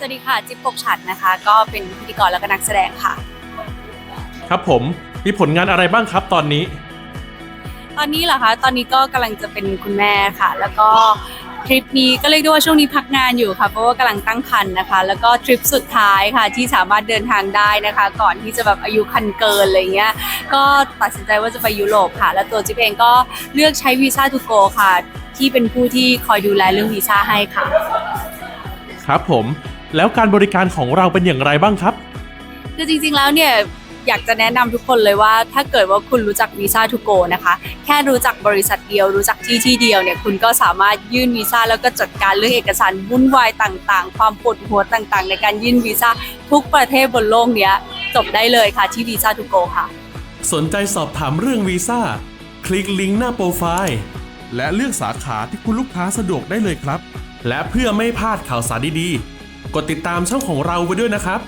สวัสดีค่ะ จิ๊บปกฉัดนะคะ ก็เป็นพิธีกรแล้วก็นักแสดงค่ะ ครับผมมีผลงานอะไรบ้างครับตอนนี้ ตอนนี้เหรอคะตอนนี้ก็กำลังจะเป็นคุณแม่ค่ะ แล้วก็ทริปนี้ก็เรียกได้ว่าช่วงนี้พักงานอยู่ค่ะเพราะว่ากำลังตั้งครรภ์นะคะ แล้วก็ทริปสุดท้ายค่ะที่สามารถเดินทางได้นะคะ ก่อนที่จะแบบอายุคันเกินอะไรเงี้ยก็ตัดสินใจว่าจะไปยุโรปค่ะ แล้วตัวจิ๊บเองก็เลือกใช้วีซ่าทูโกค่ะ ที่เป็นผู้ที่คอยดูแลเรื่องวีซ่าให้ค่ะ ครับผม แล้วการบริการของเราเป็นอย่างไรบ้างครับ คือจริงๆแล้วเนี่ยอยากจะแนะนำทุกคนเลยว่า ถ้าเกิดว่าคุณรู้จักวีซ่าทูโกนะคะ แค่รู้จักบริษัทเดียว รู้จักที่ที่เดียวเนี่ยคุณก็สามารถยื่นวีซ่าแล้วก็จัดการเรื่องเอกสารวุ่นวายต่าง ๆ ความปวดหัวต่างๆ ในการยื่นวีซ่าทุกประเทศบนโลกเนี้ยจบได้เลยค่ะที่วีซ่าทูโกค่ะ สนใจสอบถามเรื่องวีซ่าคลิกลิงก์หน้าโปรไฟล์และเลือกสาขาที่คุณลูกค้าสะดวกได้เลยครับ และเพื่อไม่พลาดข่าวสารดีๆ กดติดตามช่องของเราไว้ด้วยนะครับ